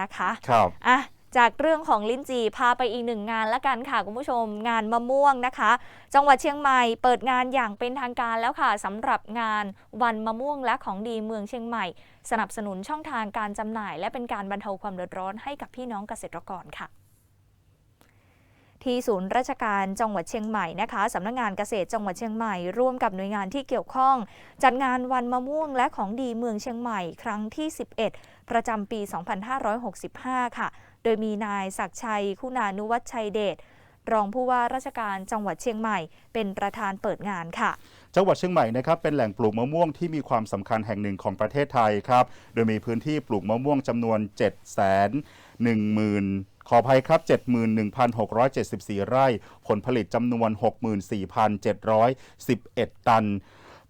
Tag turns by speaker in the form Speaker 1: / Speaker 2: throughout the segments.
Speaker 1: นะคะ
Speaker 2: ครับ
Speaker 1: อะจากเรื่องของลิ้นจี่พาไปอีกหนึ่งงานละกันค่ะคุณผู้ชม งานมะม่วงนะคะ จังหวัดเชียงใหม่เปิดงานอย่างเป็นทางการแล้วค่ะสำหรับงานวันมะม่วงและของดีเมืองเชียงใหม่ สนับสนุนช่องทางการจำหน่าย และเป็นการบรรเทาความเดือดร้อนให้กับพี่น้องเกษตรกรค่ะ ที่ศูนย์ราชการจังหวัดเชียงใหม่นะคะสำนักงานเกษตรจังหวัดเชียงใหม่ ร่วมกับหน่วยงานที่เกี่ยวข้อง จัดงานวันมะม่วงและของดีเมืองเชียงใหม่ครั้งที่ 11 ประจำปี 2565 ค่ะ โดยมีนายศักชัย คุณานุวัชชัยเดชรองผู้ว่าราชการจังหวัดเชียงใหม่ เป็นประธานเปิดงานค่ะ
Speaker 2: จังหวัดเชียงใหม่นะครับเป็นแหล่งปลูกมะม่วงที่มีความสำคัญแห่งหนึ่งของประเทศไทยครับ โดยมีพื้นที่ปลูกมะม่วงจำนวน 7 1 0 0 0 0 ขออภัยครับ 71,674 ไร่ ผลผลิตจำนวน 64,711 ตัน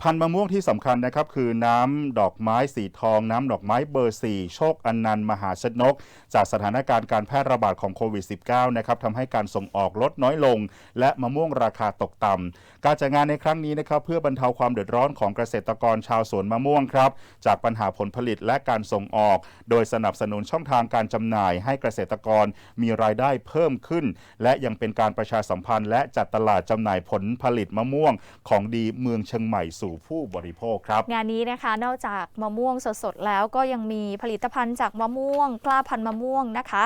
Speaker 2: พันธุ์มะม่วงที่สำคัญนะครับคือน้ำดอกไม้สีทอง น้ำดอกไม้เบอร์ 4 โชคอนันต์มหาชนก จากสถานการณ์การแพร่ระบาดของโควิด -19 นะครับทำให้การส่งออกลดน้อยลง และมะม่วงราคาตกต่ำการจัดงานในครั้งนี้นะครับเพื่อบรรเทาความเดือดร้อนของเกษตรกรชาวสวนมะม่วงครับจากปัญหาผลผลิตและการส่งออก โดยสนับสนุนช่องทางการจำหน่าย ให้เกษตรกรมีรายได้เพิ่มขึ้น และยังเป็นการประชาสัมพันธ์ และจัดตลาดจำหน่ายผลผลิตมะม่วง ของดีเมืองเชียงใหม่สู่ผู้บริโภคครับ
Speaker 1: งานนี้นะคะนอกจากมะม่วงสดๆแล้วก็ยังมีผลิตภัณฑ์จากมะม่วง กล้าพันธุ์มะม่วงนะคะ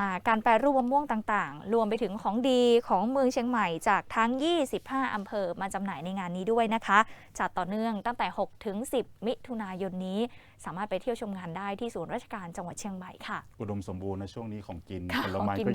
Speaker 1: อ่าการแปรรูปมะม่วงต่างๆ รวมไปถึงของดีของเมืองเชียงใหม่จากทั้ง 25 อำเภอมาจำหน่ายในงานนี้ด้วยนะคะ จัดต่อเนื่องตั้งแต่ 6 ถึง 10 มิถุนายนนี้ สามารถไปเที่ยวชมงานได้ที่ศูนย์ราชการจังหวัดเชียงใหม่ค่ะ
Speaker 2: อุดมสมบูรณ์ในช่วงนี้ของกิน
Speaker 1: ค่ะ
Speaker 2: ผลไม้
Speaker 1: ของกิน
Speaker 2: ก็